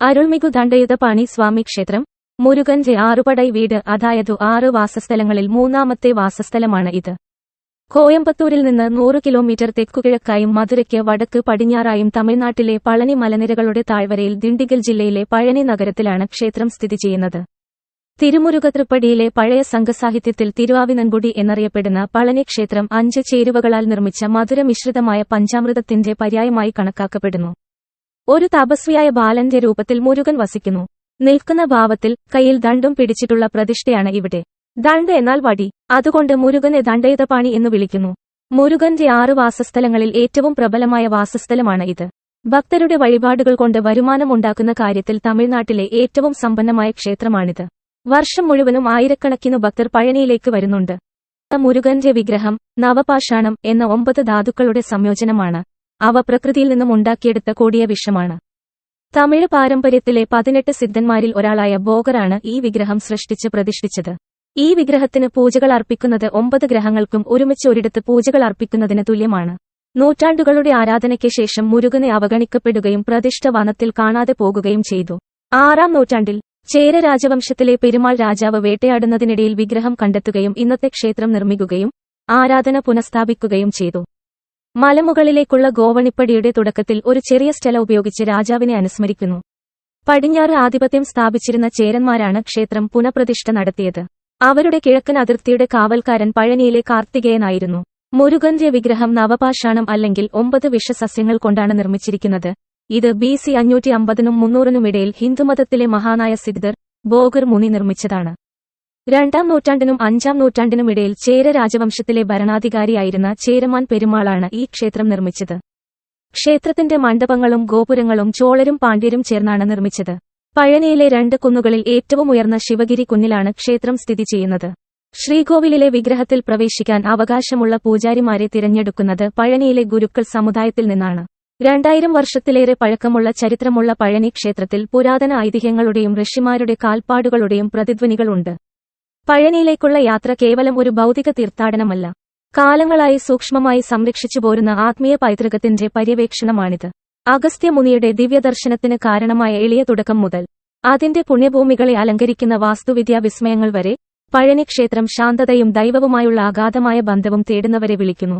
അരുൾമികു ദണ്ഡയുധപാണി സ്വാമി ക്ഷേത്രം മുരുകഞ്ച് ആറുപടൈ വീട് അതായത് ആറ് വാസസ്ഥലങ്ങളിൽ മൂന്നാമത്തെ വാസസ്ഥലമാണ് ഇത്. കോയമ്പത്തൂരിൽ നിന്ന് നൂറ് കിലോമീറ്റർ തെക്കുകിഴക്കായും മധുരയ്ക്ക് വടക്ക് പടിഞ്ഞാറായും തമിഴ്നാട്ടിലെ പളനി മലനിരകളുടെ താഴ്വരയിൽ ദിണ്ടിഗൽ ജില്ലയിലെ പഴനി നഗരത്തിലാണ് ക്ഷേത്രം സ്ഥിതി ചെയ്യുന്നത്. തിരുമുരുകതൃപ്പടിയിലെ പഴയ സംഘസാഹിത്യത്തിൽ തിരുവാവിനൻകുടി എന്നറിയപ്പെടുന്ന പളനി ക്ഷേത്രം അഞ്ച് ചേരുവകളാൽ നിർമ്മിച്ച മധുരമിശ്രിതമായ പഞ്ചാമൃതത്തിന്റെ പര്യായമായി കണക്കാക്കപ്പെടുന്നു. ഒരു തപസ്വിയായ ബാലന്റെ രൂപത്തിൽ മുരുകൻ വസിക്കുന്നു. നിൽക്കുന്ന ഭാവത്തിൽ കയ്യിൽ ദണ്ടും പിടിച്ചിട്ടുള്ള പ്രതിഷ്ഠയാണ് ഇവിടെ. ദണ്ട് എന്നാൽ വടി. അതുകൊണ്ട് മുരുകനെ ദണ്ഡയുധപാണി എന്ന് വിളിക്കുന്നു. മുരുകന്റെ ആറ് വാസസ്ഥലങ്ങളിൽ ഏറ്റവും പ്രബലമായ വാസസ്ഥലമാണ് ഇത്. ഭക്തരുടെ വഴിപാടുകൾ കൊണ്ട് വരുമാനമുണ്ടാക്കുന്ന കാര്യത്തിൽ തമിഴ്നാട്ടിലെ ഏറ്റവും സമ്പന്നമായ ക്ഷേത്രമാണിത്. വർഷം മുഴുവനും ആയിരക്കണക്കിനു ഭക്തർ പഴനിയിലേക്ക് വരുന്നുണ്ട്. മുരുകന്റെ വിഗ്രഹം നവപാഷാണം എന്ന ഒമ്പത് ധാതുക്കളുടെ സംയോജനമാണ്. അവ പ്രകൃതിയിൽ നിന്നും ഉണ്ടാക്കിയെടുത്ത കൊടിയ വിഷമാണ്. തമിഴ് പാരമ്പര്യത്തിലെ പതിനെട്ട് സിദ്ധന്മാരിൽ ഒരാളായ ബോഗറാണ് ഈ വിഗ്രഹം സൃഷ്ടിച്ച് പ്രതിഷ്ഠിച്ചത്. ഈ വിഗ്രഹത്തിന് പൂജകൾ അർപ്പിക്കുന്നത് ഒമ്പത് ഗ്രഹങ്ങൾക്കും ഒരുമിച്ച് ഒരിടത്ത് പൂജകൾ അർപ്പിക്കുന്നതിന് തുല്യമാണ്. നൂറ്റാണ്ടുകളുടെ ആരാധനയ്ക്ക് ശേഷം മുരുകനെ അവഗണിക്കപ്പെടുകയും പ്രതിഷ്ഠ വനത്തിൽ കാണാതെ പോകുകയും ചെയ്തു. ആറാം നൂറ്റാണ്ടിൽ ചേര രാജവംശത്തിലെ പെരുമാൾ രാജാവ് വേട്ടയാടുന്നതിനിടയിൽ വിഗ്രഹം കണ്ടെത്തുകയും ഇന്നത്തെ ക്ഷേത്രം നിർമ്മിക്കുകയും ആരാധന പുനഃസ്ഥാപിക്കുകയും ചെയ്തു. മലമുകളിലേക്കുള്ള ഗോവണിപ്പടിയുടെ തുടക്കത്തിൽ ഒരു ചെറിയ സ്റ്റല ഉപയോഗിച്ച് രാജാവിനെ അനുസ്മരിക്കുന്നു. പടിഞ്ഞാറ് ആധിപത്യം സ്ഥാപിച്ചിരുന്ന ചേരന്മാരാണ് ക്ഷേത്രം പുനഃപ്രതിഷ്ഠ നടത്തിയത്. അവരുടെ കിഴക്കൻ അതിർത്തിയുടെ കാവൽക്കാരൻ പഴനിയിലെ കാർത്തികേയനായിരുന്നു. മുരുകന്റെ വിഗ്രഹം നവപാഷാണം അല്ലെങ്കിൽ ഒമ്പത് വിഷസസ്യങ്ങൾ കൊണ്ടാണ് നിർമ്മിച്ചിരിക്കുന്നത്. ഇത് ബി സി അഞ്ഞൂറ്റി അമ്പതിനും മുന്നൂറിനുമിടയിൽ ഹിന്ദുമതത്തിലെ മഹാനായ സിദ്ധർ ബോഗർ മുനി നിർമ്മിച്ചതാണ്. രണ്ടാം നൂറ്റാണ്ടിനും അഞ്ചാം നൂറ്റാണ്ടിനുമിടയിൽ ചേര രാജവംശത്തിലെ ഭരണാധികാരിയായിരുന്ന ചേരമാൻ പെരുമാളാണ് ഈ ക്ഷേത്രം നിർമ്മിച്ചത്. ക്ഷേത്രത്തിന്റെ മണ്ഡപങ്ങളും ഗോപുരങ്ങളും ചോളരും പാണ്ഡ്യരും ചേർന്നാണ് നിർമ്മിച്ചത്. പഴനിയിലെ രണ്ട് കുന്നുകളിൽ ഏറ്റവും ഉയർന്ന ശിവഗിരി കുന്നിലാണ് ക്ഷേത്രം സ്ഥിതി ചെയ്യുന്നത്. ശ്രീകോവിലിലെ വിഗ്രഹത്തിൽ പ്രവേശിക്കാൻ അവകാശമുള്ള പൂജാരിമാരെ തിരഞ്ഞെടുക്കുന്നത് പഴനിയിലെ ഗുരുക്കൾ സമുദായത്തിൽ നിന്നാണ്. രണ്ടായിരം വർഷത്തിലേറെ പഴക്കമുള്ള ചരിത്രമുള്ള പഴനി ക്ഷേത്രത്തിൽ പുരാതന ഐതിഹ്യങ്ങളുടെയും ഋഷിമാരുടെ കാൽപ്പാടുകളുടെയും പ്രതിധ്വനികളുണ്ട്. പഴനിയിലേക്കുള്ള യാത്ര കേവലം ഒരു ഭൗതിക തീർത്ഥാടനമല്ല. കാലങ്ങളായി സൂക്ഷ്മമായി സംരക്ഷിച്ചു പോരുന്ന ആത്മീയ പൈതൃകത്തിന്റെ പര്യവേക്ഷണമാണിത്. അഗസ്ത്യമുനിയുടെ ദിവ്യദർശനത്തിന് കാരണമായ എളിയ തുടക്കം മുതൽ അതിന്റെ പുണ്യഭൂമികളെ അലങ്കരിക്കുന്ന വാസ്തുവിദ്യാ വിസ്മയങ്ങൾ വരെ പഴനി ക്ഷേത്രം ശാന്തതയും ദൈവവുമായുള്ള അഗാധമായ ബന്ധവും തേടുന്നവരെ വിളിക്കുന്നു.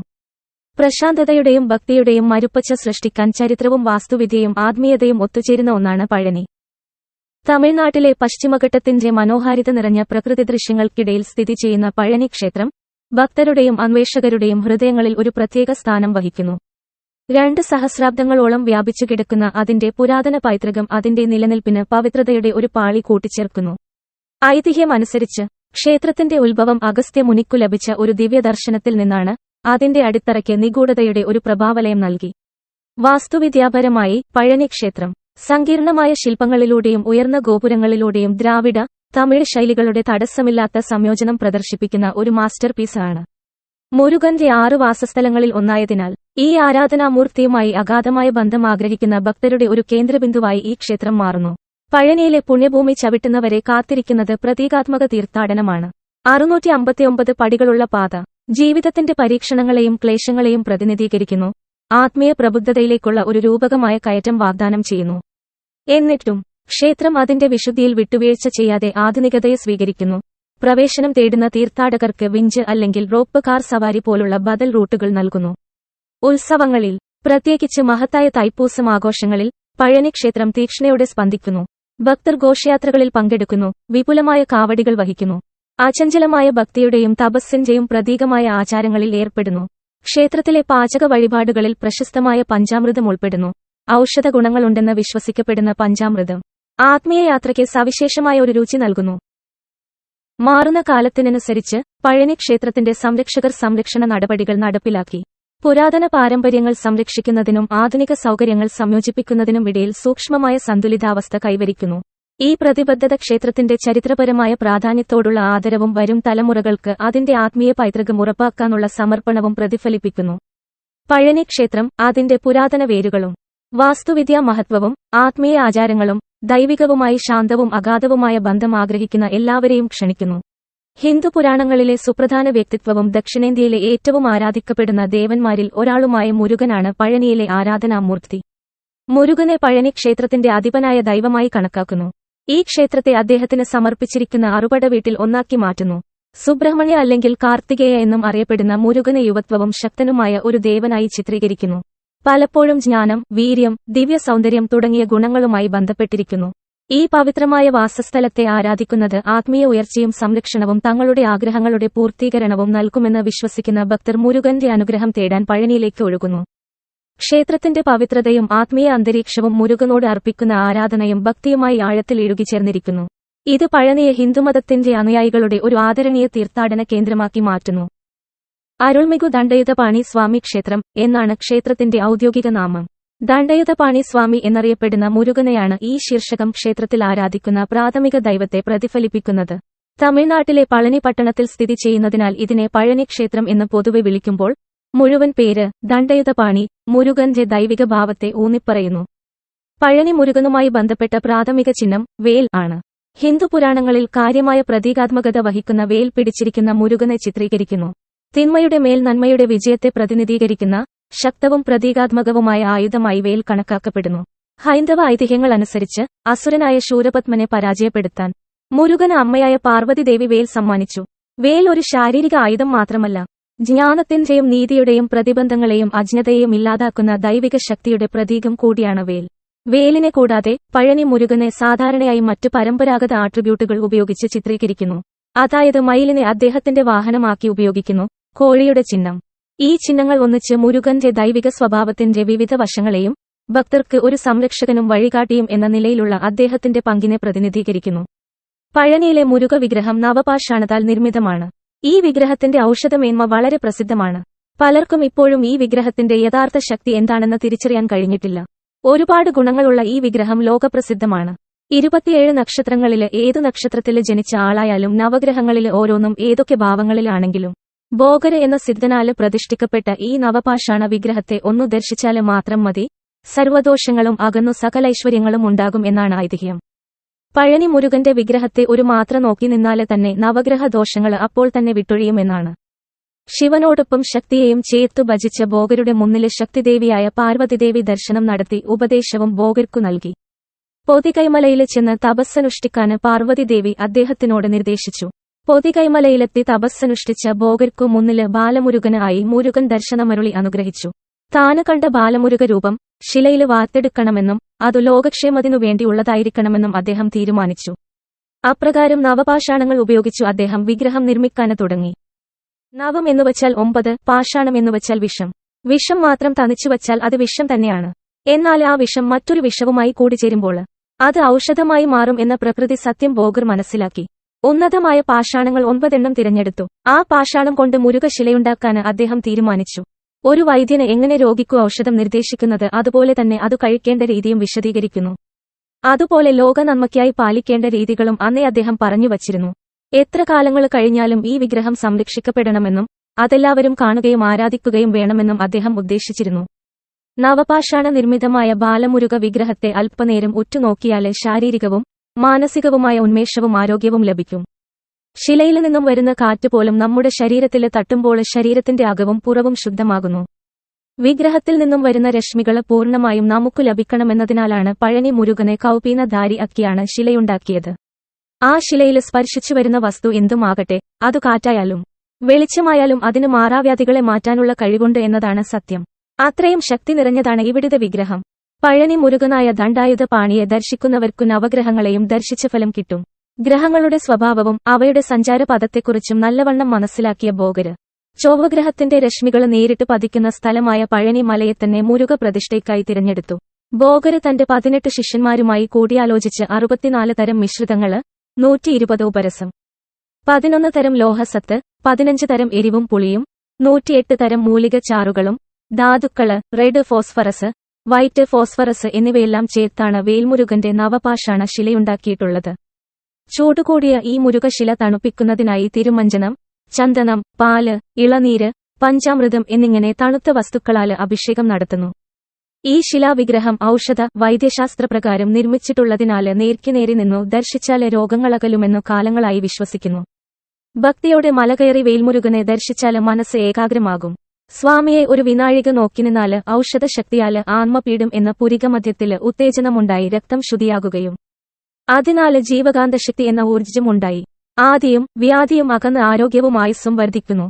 പ്രശാന്തതയുടെയും ഭക്തിയുടെയും മരുപ്പച്ച സൃഷ്ടിക്കാൻ ചരിത്രവും വാസ്തുവിദ്യയും ആത്മീയതയും ഒത്തുചേരുന്ന ഒന്നാണ് പഴനി. തമിഴ്നാട്ടിലെ പശ്ചിമഘട്ടത്തിന്റെ മനോഹാരിത നിറഞ്ഞ പ്രകൃതി ദൃശ്യങ്ങൾക്കിടയിൽ സ്ഥിതി ചെയ്യുന്ന പഴനി ക്ഷേത്രം ഭക്തരുടെയും അന്വേഷകരുടെയും ഹൃദയങ്ങളിൽ ഒരു പ്രത്യേക സ്ഥാനം വഹിക്കുന്നു. രണ്ട് സഹസ്രാബ്ദങ്ങളോളം വ്യാപിച്ചു കിടക്കുന്ന അതിന്റെ പുരാതന പൈതൃകം അതിന്റെ നിലനിൽപ്പിന് പവിത്രതയുടെ ഒരു പാളി കൂട്ടിച്ചേർക്കുന്നു. ഐതിഹ്യമനുസരിച്ച് ക്ഷേത്രത്തിന്റെ ഉത്ഭവം അഗസ്ത്യ മുനിക്കു ലഭിച്ച ഒരു ദിവ്യദർശനത്തിൽ നിന്നാണ് അതിന്റെ അടിത്തറയ്ക്ക് നിഗൂഢതയുടെ ഒരു പ്രഭാവലയം നൽകി. വാസ്തുവിദ്യാപരമായി പഴനി ക്ഷേത്രം സങ്കീർണമായ ശില്പങ്ങളിലൂടെയും ഉയർന്ന ഗോപുരങ്ങളിലൂടെയും ദ്രാവിഡ തമിഴ് ശൈലികളുടെ തടസ്സമില്ലാത്ത സംയോജനം പ്രദർശിപ്പിക്കുന്ന ഒരു മാസ്റ്റർ പീസാണ്. മുരുകന്റെ ആറ് വാസസ്ഥലങ്ങളിൽ ഒന്നായതിനാൽ ഈ ആരാധനാമൂർത്തിയുമായി അഗാധമായ ബന്ധം ആഗ്രഹിക്കുന്ന ഭക്തരുടെ ഒരു കേന്ദ്രബിന്ദുവായി ഈ ക്ഷേത്രം മാറുന്നു. പഴനിയിലെ പുണ്യഭൂമി ചവിട്ടുന്നവരെ കാത്തിരിക്കുന്നത് പ്രതീകാത്മക തീർത്ഥാടനമാണ്. അറുന്നൂറ്റി അമ്പത്തിയൊമ്പത് പടികളുള്ള പാത ജീവിതത്തിന്റെ പരീക്ഷണങ്ങളെയും ക്ലേശങ്ങളെയും പ്രതിനിധീകരിക്കുന്നു. ആത്മീയ പ്രബുദ്ധതയിലേക്കുള്ള ഒരു രൂപകമായ കയറ്റം വാഗ്ദാനം ചെയ്യുന്നു. എന്നിട്ടും ക്ഷേത്രം അതിന്റെ വിശുദ്ധിയിൽ വിട്ടുവീഴ്ച ചെയ്യാതെ ആധുനികതയെ സ്വീകരിക്കുന്നു. പ്രവേശനം തേടുന്ന തീർത്ഥാടകർക്ക് വിഞ്ച് അല്ലെങ്കിൽ റോപ്പ് കാർ സവാരി പോലുള്ള ബദൽ റൂട്ടുകൾ നൽകുന്നു. ഉത്സവങ്ങളിൽ പ്രത്യേകിച്ച് മഹത്തായ തൈപ്പൂസം ആഘോഷങ്ങളിൽ പഴനി ക്ഷേത്രം തീക്ഷ്ണയോടെ സ്പന്ദിക്കുന്നു. ഭക്തർ ഘോഷയാത്രകളിൽ പങ്കെടുക്കുന്നു വിപുലമായ കാവടികൾ വഹിക്കുന്നു. അചഞ്ചലമായ ഭക്തിയുടെയും തപസ്സിന്റെയും പ്രതീകമായ ആചാരങ്ങളിൽ ഏർപ്പെടുന്നു. ക്ഷേത്രത്തിലെ പാചക വഴിപാടുകളിൽ പ്രശസ്തമായ പഞ്ചാമൃതം ഉൾപ്പെടുന്നു. ഔഷധ ഗുണങ്ങളുണ്ടെന്ന് വിശ്വസിക്കപ്പെടുന്ന പഞ്ചാമൃതം ആത്മീയ യാത്രയ്ക്ക് സവിശേഷമായ ഒരു രുചി നൽകുന്നു. മാറുന്ന കാലത്തിനനുസരിച്ച് പഴനി ക്ഷേത്രത്തിന്റെ സംരക്ഷകർ സംരക്ഷണ നടപടികൾ നടപ്പിലാക്കി. പുരാതന പാരമ്പര്യങ്ങൾ സംരക്ഷിക്കുന്നതിനും ആധുനിക സൗകര്യങ്ങൾ സംയോജിപ്പിക്കുന്നതിനും ഇടയിൽ സൂക്ഷ്മമായ സന്തുലിതാവസ്ഥ കൈവരിക്കുന്നു. ഈ പ്രതിബദ്ധത ക്ഷേത്രത്തിന്റെ ചരിത്രപരമായ പ്രാധാന്യത്തോടുള്ള ആദരവും വരും തലമുറകൾക്ക് അതിന്റെ ആത്മീയ പൈതൃകം ഉറപ്പാക്കാനുള്ള സമർപ്പണവും പ്രതിഫലിപ്പിക്കുന്നു. പഴനി ക്ഷേത്രം അതിന്റെ പുരാതന വേരുകളും വാസ്തുവിദ്യാ മഹത്വവും ആത്മീയ ആചാരങ്ങളും ദൈവികവുമായി ശാന്തവും അഗാധവുമായ ബന്ധം ആഗ്രഹിക്കുന്ന എല്ലാവരെയും ക്ഷണിക്കുന്നു. ഹിന്ദു പുരാണങ്ങളിലെ സുപ്രധാന വ്യക്തിത്വവും ദക്ഷിണേന്ത്യയിലെ ഏറ്റവും ആരാധിക്കപ്പെടുന്ന ദേവന്മാരിൽ ഒരാളുമായ മുരുകനാണ് പഴനിയിലെ ആരാധനാമൂർത്തി. മുരുകനെ പഴനി ക്ഷേത്രത്തിന്റെ അധിപനായ ദൈവമായി കണക്കാക്കുന്നു. ഈ ക്ഷേത്രത്തെ അദ്ദേഹത്തിന് സമർപ്പിച്ചിരിക്കുന്ന അറുപട വീട്ടിൽ ഒന്നാക്കി മാറ്റുന്നു. സുബ്രഹ്മണ്യ അല്ലെങ്കിൽ കാർത്തികേയ എന്നും അറിയപ്പെടുന്ന മുരുകന യുവത്വവും ശക്തനുമായ ഒരു ദേവനായി ചിത്രീകരിക്കുന്നു. പലപ്പോഴും ജ്ഞാനം വീര്യം ദിവ്യ സൗന്ദര്യം തുടങ്ങിയ ഗുണങ്ങളുമായി ബന്ധപ്പെട്ടിരിക്കുന്നു. ഈ പവിത്രമായ വാസസ്ഥലത്തെ ആരാധിക്കുന്നത് ആത്മീയ ഉയർച്ചയും സംരക്ഷണവും തങ്ങളുടെ ആഗ്രഹങ്ങളുടെ പൂർത്തീകരണവും നൽകുമെന്ന് വിശ്വസിക്കുന്ന ഭക്തർ മുരുകന്റെ അനുഗ്രഹം തേടാൻ പഴനിയിലേക്ക് ഒഴുകുന്നു. ക്ഷേത്രത്തിന്റെ പവിത്രതയും ആത്മീയ അന്തരീക്ഷവും മുരുകനോട് അർപ്പിക്കുന്ന ആരാധനയും ഭക്തിയുമായി ആഴത്തിൽ ഇഴുകിച്ചേർന്നിരിക്കുന്നു ഇത് പഴനിയെ ഹിന്ദുമതത്തിന്റെ അനുയായികളുടെ ഒരു ആദരണീയ തീർത്ഥാടന കേന്ദ്രമാക്കി മാറ്റുന്നു. അരുൾമികു ദണ്ഡയുധപാണി സ്വാമി ക്ഷേത്രം എന്നാണ് ക്ഷേത്രത്തിന്റെ ഔദ്യോഗിക നാമം. ദണ്ഡയുധപാണി സ്വാമി എന്നറിയപ്പെടുന്ന മുരുകനെയാണ് ഈ ശീർഷകം ക്ഷേത്രത്തിൽ ആരാധിക്കുന്ന പ്രാഥമിക ദൈവത്തെ പ്രതിഫലിപ്പിക്കുന്നത്. തമിഴ്നാട്ടിലെ പളനി പട്ടണത്തിൽ സ്ഥിതി ചെയ്യുന്നതിനാൽ ഇതിനെ പഴനി ക്ഷേത്രം എന്ന് പൊതുവെ വിളിക്കുമ്പോൾ മുഴുവൻ പേര് ദണ്ഡയുധപാണി മുരുകന്റെ ദൈവിക ഭാവത്തെ ഊന്നിപ്പറയുന്നു. പഴനി മുരുകനുമായി ബന്ധപ്പെട്ട പ്രാഥമിക ചിഹ്നം വേൽ ആണ്. ഹിന്ദു പുരാണങ്ങളിൽ കാര്യമായ പ്രതീകാത്മകത വഹിക്കുന്ന വേൽ പിടിച്ചിരിക്കുന്ന മുരുകനെ ചിത്രീകരിക്കുന്നു. തിന്മയുടെ മേൽ നന്മയുടെ വിജയത്തെ പ്രതിനിധീകരിക്കുന്ന ശക്തവും പ്രതീകാത്മകവുമായ ആയുധമായി വേൽ കണക്കാക്കപ്പെടുന്നു. ഹൈന്ദവ ഐതിഹ്യങ്ങൾ അനുസരിച്ച് അസുരനായ ശൂരപത്മനെ പരാജയപ്പെടുത്താൻ മുരുകന് അമ്മയായ പാർവതി ദേവി വേൽ സമ്മാനിച്ചു. വേൽ ഒരു ശാരീരിക ആയുധം മാത്രമല്ല ജ്ഞാനത്തിന്റെയും നീതിയുടെയും പ്രതിബന്ധങ്ങളെയും അജ്ഞതയെയും ഇല്ലാതാക്കുന്ന ദൈവിക ശക്തിയുടെ പ്രതീകം കൂടിയാണ് വേൽ. വേലിനെ കൂടാതെ പഴനി മുരുകനെ സാധാരണയായി മറ്റു പരമ്പരാഗത ആട്രിബ്യൂട്ടുകൾ ഉപയോഗിച്ച് ചിത്രീകരിക്കുന്നു. അതായത് മയിലിനെ അദ്ദേഹത്തിന്റെ വാഹനമാക്കി ഉപയോഗിക്കുന്നു കോഴിയുടെ ചിഹ്നം. ഈ ചിഹ്നങ്ങൾ ഒന്നിച്ച് മുരുകന്റെ ദൈവിക സ്വഭാവത്തിന്റെ വിവിധ വശങ്ങളെയും ഭക്തർക്ക് ഒരു സംരക്ഷകനും വഴികാട്ടിയും എന്ന നിലയിലുള്ള അദ്ദേഹത്തിന്റെ പങ്കിനെ പ്രതിനിധീകരിക്കുന്നു. പഴനിയിലെ മുരുക വിഗ്രഹം നവപാഷാണതാൽ നിർമ്മിതമാണ്. ഈ വിഗ്രഹത്തിന്റെ ഔഷധമേന്മ വളരെ പ്രസിദ്ധമാണ്. പലർക്കും ഇപ്പോഴും ഈ വിഗ്രഹത്തിന്റെ യഥാർത്ഥ ശക്തി എന്താണെന്ന് തിരിച്ചറിയാൻ കഴിഞ്ഞിട്ടില്ല. ഒരുപാട് ഗുണങ്ങളുള്ള ഈ വിഗ്രഹം ലോകപ്രസിദ്ധമാണ്. ഇരുപത്തിയേഴ് നക്ഷത്രങ്ങളിലെ ഏതു നക്ഷത്രത്തിൽ ജനിച്ച ആളായാലും നവഗ്രഹങ്ങളിലെ ഓരോന്നും ഏതൊക്കെ ഭാവങ്ങളിലാണെങ്കിലും ബോഗര എന്ന സിദ്ധനാല് പ്രതിഷ്ഠിക്കപ്പെട്ട ഈ നവപാഷാണ വിഗ്രഹത്തെ ഒന്നു ദർശിച്ചാൽ മാത്രം മതി. സർവദോഷങ്ങളും അകന്നു സകലൈശ്വര്യങ്ങളും ഉണ്ടാകും എന്നാണ് ഐതിഹ്യം. പഴനി മുരുകന്റെ വിഗ്രഹത്തെ ഒരു മാത്ര നോക്കി നിന്നാലെ തന്നെ നവഗ്രഹ ദോഷങ്ങൾ അപ്പോൾ തന്നെ വിട്ടൊഴിയുമെന്നാണ്. ശിവനോടൊപ്പം ശക്തിയെയും ചേർത്തു ഭജിച്ച ബോഗരുടെ മുന്നിലെ ശക്തിദേവിയായ പാർവതിദേവി ദർശനം നടത്തി ഉപദേശവും ബോഗർക്കു നൽകി. പൊതികൈമലയിലെ ചെന്ന് തപസ്സനുഷ്ഠിക്കാന് പാർവതിദേവി അദ്ദേഹത്തിനോട് നിർദ്ദേശിച്ചു. പൊതികൈമലയിലെത്തി തപസ്സനുഷ്ഠിച്ച ബോഗർക്കു മുന്നിൽ ബാലമുരുകനായി മുരുകൻ ദർശനമരുളി അനുഗ്രഹിച്ചു. താന് കണ്ട ബാലമുരുക രൂപം ശിലയിൽ വാർത്തെടുക്കണമെന്നും അതു ലോകക്ഷേമത്തിനു വേണ്ടിയുള്ളതായിരിക്കണമെന്നും അദ്ദേഹം തീരുമാനിച്ചു. അപ്രകാരം നവപാഷാണങ്ങൾ ഉപയോഗിച്ചു അദ്ദേഹം വിഗ്രഹം നിർമ്മിക്കാന് തുടങ്ങി. നവം എന്നുവച്ചാൽ ഒമ്പത് പാഷാണം എന്നുവച്ചാൽ വിഷം. വിഷം മാത്രം തനിച്ചുവച്ചാൽ അത് വിഷം തന്നെയാണ്. എന്നാൽ ആ വിഷം മറ്റൊരു വിഷവുമായി കൂടിച്ചേരുമ്പോൾ അത് ഔഷധമായി മാറും എന്ന പ്രകൃതി സത്യം ബോഗർ മനസ്സിലാക്കി. ഉന്നതമായ പാഷാണങ്ങൾ ഒൻപതെണ്ണം തിരഞ്ഞെടുത്തു. ആ പാഷാണം കൊണ്ട് മുരുകശിലയുണ്ടാക്കാൻ അദ്ദേഹം തീരുമാനിച്ചു. ഒരു വൈദ്യന് എങ്ങനെ രോഗിക്കു ഔഷധം നിർദ്ദേശിക്കുന്നത് അതുപോലെ തന്നെ അത് കഴിക്കേണ്ട രീതിയും വിശദീകരിക്കുന്നു. അതുപോലെ ലോക നന്മയ്ക്കായി പാലിക്കേണ്ട രീതികളും അന്നേ അദ്ദേഹം പറഞ്ഞുവച്ചിരുന്നു എത്ര കാലങ്ങൾ കഴിഞ്ഞാലും ഈ വിഗ്രഹം സംരക്ഷിക്കപ്പെടണമെന്നും അതെല്ലാവരും കാണുകയും ആരാധിക്കുകയും വേണമെന്നും അദ്ദേഹം ഉദ്ദേശിച്ചിരുന്നു. നവപാഷാണ നിർമ്മിതമായ ബാലമുരുക വിഗ്രഹത്തെ അല്പനേരം ഉറ്റുനോക്കിയാലേ ശാരീരികവും മാനസികവുമായ ഉന്മേഷവും ആരോഗ്യവും ലഭിക്കും. ശിലയിൽ നിന്നും വരുന്ന കാറ്റ് പോലും നമ്മുടെ ശരീരത്തിൽ തട്ടുമ്പോൾ ശരീരത്തിന്റെ അകവും പുറവും ശുദ്ധമാകുന്നു. വിഗ്രഹത്തിൽ നിന്നും വരുന്ന രശ്മികൾ പൂർണമായും നമുക്കു ലഭിക്കണമെന്നതിനാലാണ് പഴനി മുരുകനെ കൗപീനധാരി അക്കിയാണ് ശിലയുണ്ടാക്കിയത്. ആ ശിലയിൽ സ്പർശിച്ചു വരുന്ന വസ്തു എന്തുമാകട്ടെ അതു കാറ്റായാലും വെളിച്ചമായാലും അതിന് മാറാവ്യാധികളെ മാറ്റാനുള്ള കഴിവുണ്ട് എന്നതാണ് സത്യം. അത്രയും ശക്തി നിറഞ്ഞതാണ് ഇവിടുത്തെ വിഗ്രഹം. പഴനി മുരുകനായ ദണ്ഡായുധ പാണിയെ ദർശിക്കുന്നവർക്കു നവഗ്രഹങ്ങളെയും ദർശിച്ച ഫലം കിട്ടും. ഗ്രഹങ്ങളുടെ സ്വഭാവവും അവയുടെ സഞ്ചാരപഥത്തെക്കുറിച്ചും നല്ലവണ്ണം മനസ്സിലാക്കിയ ബോഗര് ചൊവ്വഗ്രഹത്തിന്റെ രശ്മികൾ നേരിട്ട് പതിക്കുന്ന സ്ഥലമായ പഴനി മലയെ തന്നെ മുരുക പ്രതിഷ്ഠയ്ക്കായി തിരഞ്ഞെടുത്തു. ബോഗര് തന്റെ പതിനെട്ട് ശിഷ്യന്മാരുമായി കൂടിയാലോചിച്ച് അറുപത്തിനാല് തരം മിശ്രിതങ്ങൾ നൂറ്റി ഇരുപത് ഉപരസം. പതിനൊന്ന് തരം ലോഹസത്ത് പതിനഞ്ച് തരം എരിവും പുളിയും നൂറ്റിയെട്ട് തരം മൂലിക ചാറുകളും ധാതുക്കൾ റെഡ് ഫോസ്ഫറസ് വൈറ്റ് ഫോസ്ഫറസ് എന്നിവയെല്ലാം ചേർത്താണ് വേൽമുരുകന്റെ നവപാഷാണ ശിലയുണ്ടാക്കിയിട്ടുള്ളത് ചൂടുകൂടിയ ഈ മുരുകശില തണുപ്പിക്കുന്നതിനായി തിരുമഞ്ജനം ചന്ദനം പാൽ ഇളനീര് പഞ്ചാമൃതം എന്നിങ്ങനെ തണുത്ത വസ്തുക്കളാൽ അഭിഷേകം നടത്തുന്നു. ഈ ശിലാവിഗ്രഹം ഔഷധ വൈദ്യശാസ്ത്രപ്രകാരം നിർമ്മിച്ചിട്ടുള്ളതിനാല് നേർക്കുനേരി നിന്നു ദർശിച്ചാൽ രോഗങ്ങളകലുമെന്നു കാലങ്ങളായി വിശ്വസിക്കുന്നു. ഭക്തിയോടെ മലകയറി വെയിൽമുരുകനെ ദർശിച്ചാൽ മനസ്സ് ഏകാഗ്രമാകും. സ്വാമിയെ ഒരു വിനാഴിക നോക്കിനിന്നാൽ ഔഷധശക്തിയാൽ ആത്മപീഠം എന്ന പുരികമധ്യത്തിൽ ഉത്തേജനമുണ്ടായി രക്തം ശുദ്ധിയാകുകയും അതിനാല് ജീവകാന്തശക്തി എന്ന ഊർജമുണ്ടായി ആദിയും വ്യാധിയും അകന്ന് ആരോഗ്യവും ആയുസ്സും വർദ്ധിക്കുന്നു.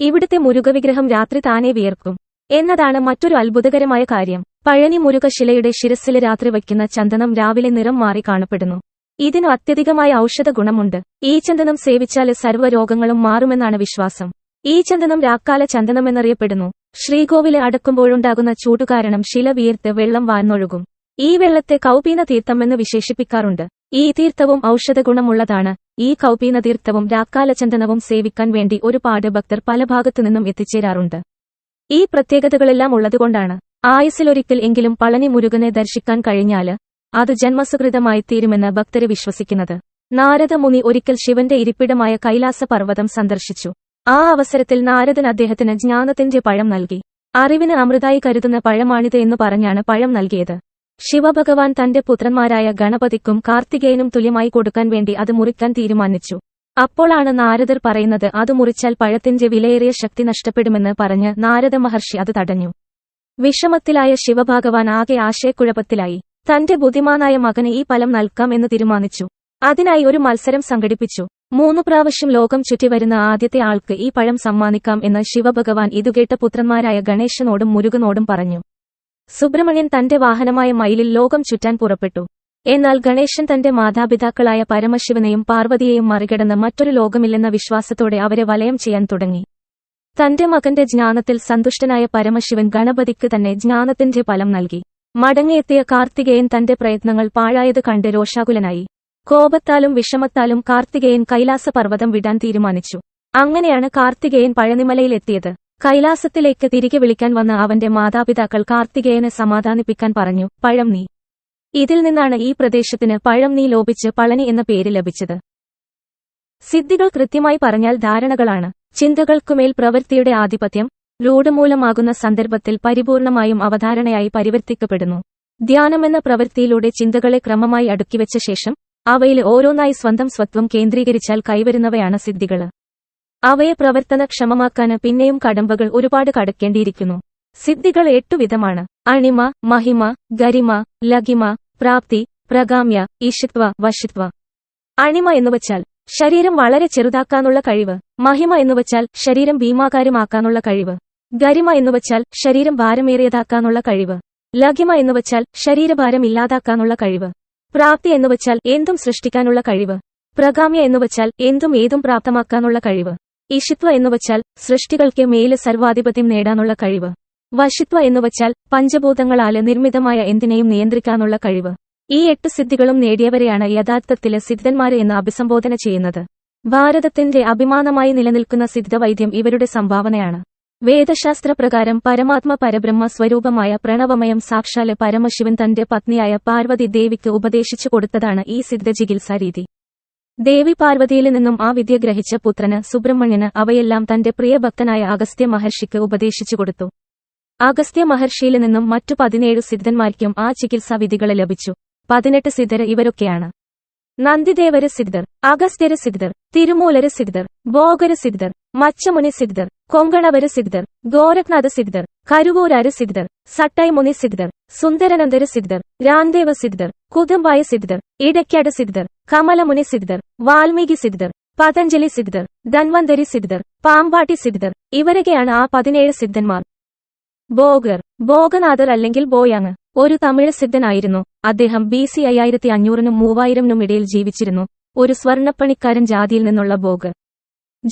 ഇവിടുത്തെ മുരുകവിഗ്രഹം രാത്രി താനേ വിയർക്കും. എന്നതാണ് മറ്റൊരു അത്ഭുതകരമായ കാര്യം. പഴനി മുരുകശിലയുടെ ശിരസ്സിൽ രാത്രി വയ്ക്കുന്ന ചന്ദനം രാവിലെ നിറം മാറി കാണപ്പെടുന്നു. ഇതിനു അത്യധികമായ ഔഷധ ഗുണമുണ്ട്. ഈ ചന്ദനം സേവിച്ചാൽ സർവരോഗങ്ങളും മാറുമെന്നാണ് വിശ്വാസം. ഈ ചന്ദനം രാക്കാല ചന്ദനമെന്നറിയപ്പെടുന്നു. ശ്രീകോവിലെ അടക്കുമ്പോഴുണ്ടാകുന്ന ചൂടുകാരണം ശില വീർത്ത് വെള്ളം വാർന്നൊഴുകും. ഈ വെള്ളത്തെ കൗപീന തീർത്ഥമെന്ന് വിശേഷിപ്പിക്കാറുണ്ട്. ഈ തീർത്ഥവും ഔഷധഗുണമുള്ളതാണ്. ഈ കൗപീന തീർത്ഥവും രാക്കാലചന്ദനവും സേവിക്കാൻ വേണ്ടി ഒരുപാട് ഭക്തർ പല ഭാഗത്തുനിന്നും എത്തിച്ചേരാറുണ്ട്. ഈ പ്രത്യേകതകളെല്ലാം ഉള്ളതുകൊണ്ടാണ് ആയുസിലൊരിക്കൽ എങ്കിലും പളനി മുരുകനെ ദർശിക്കാൻ കഴിഞ്ഞാൽ അത് ജന്മസുകൃതമായി തീരുമെന്ന് ഭക്തര് വിശ്വസിക്കുന്നത്. നാരദമുനി ഒരിക്കൽ ശിവന്റെ ഇരിപ്പിടമായ കൈലാസ പർവതം സന്ദർശിച്ചു. ആ അവസരത്തിൽ നാരദൻ അദ്ദേഹത്തിന് ജ്ഞാനത്തിന്റെ പഴം നൽകി. അറിവിന് അമൃതായി കരുതുന്ന പഴമാണിത് എന്ന് പറഞ്ഞാണ് പഴം നൽകിയത്. ശിവഭഗവാൻ തന്റെ പുത്രന്മാരായ ഗണപതിക്കും കാർത്തികേയനും തുല്യമായി കൊടുക്കാൻ വേണ്ടി അത് മുറിക്കാൻ തീരുമാനിച്ചു. അപ്പോഴാണ് നാരദർ പറയുന്നത് അത് മുറിച്ചാൽ പഴത്തിന്റെ വിലയേറിയ ശക്തി നഷ്ടപ്പെടുമെന്ന് പറഞ്ഞ് നാരദ മഹർഷി അത് തടഞ്ഞു. വിഷമത്തിലായ ശിവഭഗവാൻ ആകെ ആശയക്കുഴപ്പത്തിലായി. തന്റെ ബുദ്ധിമാനായ മകന് ഈ ഫലം നൽകാം എന്ന് തീരുമാനിച്ചു. അതിനായി ഒരു മത്സരം സംഘടിപ്പിച്ചു. മൂന്നു പ്രാവശ്യം ലോകം ചുറ്റിവരുന്ന ആദ്യത്തെ ആൾക്ക് ഈ പഴം സമ്മാനിക്കാം എന്ന് ശിവഭഗവാൻ ഇതുകേട്ട പുത്രന്മാരായ ഗണേശനോടും മുരുകനോടും പറഞ്ഞു. സുബ്രഹ്മണ്യൻ തന്റെ വാഹനമായ മയിലിൽ ലോകം ചുറ്റാൻ പുറപ്പെട്ടു. എന്നാൽ ഗണേശൻ തന്റെ മാതാപിതാക്കളായ പരമശിവനെയും പാർവതിയെയും മറികടന്ന് മറ്റൊരു ലോകമില്ലെന്ന വിശ്വാസത്തോടെ അവരെ വലയം ചെയ്യാൻ തുടങ്ങി. തന്റെ മകന്റെ ജ്ഞാനത്തിൽ സന്തുഷ്ടനായ പരമശിവൻ ഗണപതിക്ക് തന്നെ ജ്ഞാനത്തിന്റെ ഫലം നൽകി. മടങ്ങിയെത്തിയ കാർത്തികേയൻ തന്റെ പ്രയത്നങ്ങൾ പാഴായത് കണ്ട് രോഷാകുലനായി. കോപത്താലും വിഷമത്താലും കാർത്തികേയൻ കൈലാസപർവതം വിടാൻ തീരുമാനിച്ചു. അങ്ങനെയാണ് കാർത്തികേയൻ പഴനിമലയിലെത്തിയത്. കൈലാസത്തിലേക്ക് തിരികെ വിളിക്കാൻ വന്ന അവന്റെ മാതാപിതാക്കൾ കാർത്തികേയനെ സമാധാനിപ്പിക്കാൻ പറഞ്ഞു പഴം നീ. ഇതിൽ നിന്നാണ് ഈ പ്രദേശത്തിന് പഴം നീ ലോപിച്ച് പളനി എന്ന പേര് ലഭിച്ചത്. സിദ്ധികൾ കൃത്യമായി പറഞ്ഞാൽ ധാരണകളാണ്. ചിന്തകൾക്കുമേൽ പ്രവൃത്തിയുടെ ആധിപത്യം രൂഢമൂലമാകുന്ന സന്ദർഭത്തിൽ പരിപൂർണമായും അവധാരണയായി പരിവർത്തിക്കപ്പെടുന്നു. ധ്യാനമെന്ന പ്രവൃത്തിയിലൂടെ ചിന്തകളെ ക്രമമായി അടുക്കിവെച്ച ശേഷം അവയിൽ ഓരോന്നായി സ്വന്തം സ്വത്വം കേന്ദ്രീകരിച്ചാൽ കൈവരുന്നവയാണ് സിദ്ധികൾ. അവയെ പ്രവർത്തനക്ഷമമാക്കാന് പിന്നെയും കടമ്പകൾ ഒരുപാട് കടക്കേണ്ടിയിരിക്കുന്നു. സിദ്ധികൾ എട്ടുവിധമാണ് അണിമ മഹിമ ഗരിമ ലഗിമ പ്രാപ്തി പ്രഗാമ്യ ഈശിത്വ വശിത്വ. അണിമ എന്നുവച്ചാൽ ശരീരം വളരെ ചെറുതാക്കാനുള്ള കഴിവ്. മഹിമ എന്നുവച്ചാൽ ശരീരം ഭീമാകാരമാക്കാനുള്ള കഴിവ്. ഗരിമ എന്നുവച്ചാൽ ശരീരം ഭാരമേറിയതാക്കാനുള്ള കഴിവ്. ലഘിമ എന്നുവച്ചാൽ ശരീരഭാരം ഇല്ലാതാക്കാനുള്ള കഴിവ്. പ്രാപ്തി എന്നുവച്ചാൽ എന്തും സൃഷ്ടിക്കാനുള്ള കഴിവ്. പ്രഗാമ്യ എന്നുവച്ചാൽ എന്തും ഏതും പ്രാപ്തമാക്കാനുള്ള കഴിവ്. ഈഷിത്വ എന്നുവച്ചാൽ സൃഷ്ടികൾക്ക് മേൽ സർവാധിപത്യം നേടാനുള്ള കഴിവ്. വശിത്വ എന്നുവച്ചാൽ പഞ്ചഭൂതങ്ങളാൽ നിർമ്മിതമായ എന്തിനേയും നിയന്ത്രിക്കാനുള്ള കഴിവ്. ഈ എട്ട് സിദ്ധികളും നേടിയവരെയാണ് യഥാർത്ഥത്തിലെ സിദ്ധന്മാര് എന്ന് അഭിസംബോധന ചെയ്യുന്നത്. ഭാരതത്തിന്റെ അഭിമാനമായി നിലനിൽക്കുന്ന സിദ്ധവൈദ്യം ഇവരുടെ സംഭാവനയാണ്. വേദശാസ്ത്രപ്രകാരം പരമാത്മ പരബ്രഹ്മ സ്വരൂപമായ പ്രണവമയം സാക്ഷാൽ പരമശിവൻ തന്റെ പത്നിയായ പാർവതി ദേവിക്ക് ഉപദേശിച്ചു കൊടുത്തതാണ് ഈ സിദ്ധചികിത്സാരീതി. ദേവി പാർവതിയിൽ നിന്നും ആ വിദ്യ ഗ്രഹിച്ച പുത്രന് സുബ്രഹ്മണ്യന് അവയെല്ലാം തന്റെ പ്രിയഭക്തനായ അഗസ്ത്യ മഹർഷിക്ക് ഉപദേശിച്ചു കൊടുത്തു. അഗസ്ത്യ മഹർഷിയിൽ നിന്നും മറ്റു പതിനേഴു സിദ്ധന്മാർക്കും ആ ചികിത്സാ വിധികൾ ലഭിച്ചു. പതിനെട്ട് സിദ്ധർ ഇവരൊക്കെയാണ്. നന്ദിദേവര സിദ്ധർ അഗസ്ത്യര സിദ്ധർ തിരുമൂലര സിദ്ധർ ഭോഗര സിദ്ധർ മച്ചമുനി സിദ്ധർ കൊങ്കണവര് സിദ്ധർ ഗോരഖ്നാഥ് സിദ്ധർ കരുവൂരാര് സിദ്ധർ സട്ടൈമുനി സിദ്ധർ സുന്ദരനന്ദര് സിദ്ധർ രാംദേവ സിദ്ധർ കുതുംബായ സിദ്ധർ ഇടയ്ക്കാട് സിദ്ധർ കമലമുനി സിദ്ധർ വാൽമീകി സിദ്ധർ പതഞ്ജലി സിദ്ധർ ധന്വന്തരി സിദ്ധർ പാമ്പാട്ടി സിദ്ധർ ഇവരൊക്കെയാണ് ആ പതിനേഴ് സിദ്ധന്മാർ. ബോഗർ ബോഗനാഥർ അല്ലെങ്കിൽ ബോയാങ് ഒരു തമിഴ് സിദ്ധനായിരുന്നു. അദ്ദേഹം ബി സി അയ്യായിരത്തി അഞ്ഞൂറിനും മൂവായിരമിനും ഇടയിൽ ജീവിച്ചിരുന്നു. ഒരു സ്വർണപ്പണിക്കാരൻ ജാതിയിൽ നിന്നുള്ള ബോഗർ.